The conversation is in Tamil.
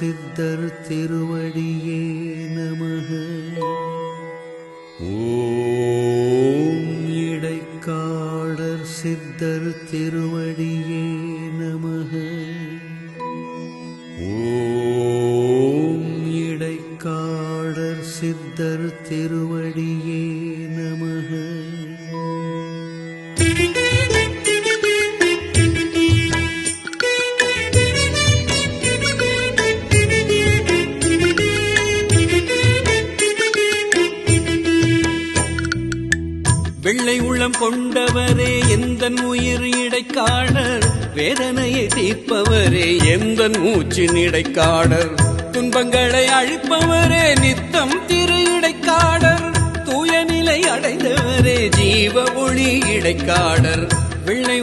சித்தர் திருவடியே நமக. ஓம் இடைக்காடர் சித்தர் திருவடியே நமக. ஓம் இடைக்காடர் சித்தர் திருவடியே நமக. வெள்ளை உள்ளம் கொண்டவரே எந்த உயிர் இடைக்காடர்? வேதனையை தீர்ப்பவரே எந்த மூச்சின் இடைக்காடர்? துன்பங்களை அழிப்பவரே நித்தம் திரு இடைக்காடர். தூய நிலை அடைந்தவரே ஜீவ ஒளி இடைக்காடர். வெள்ளை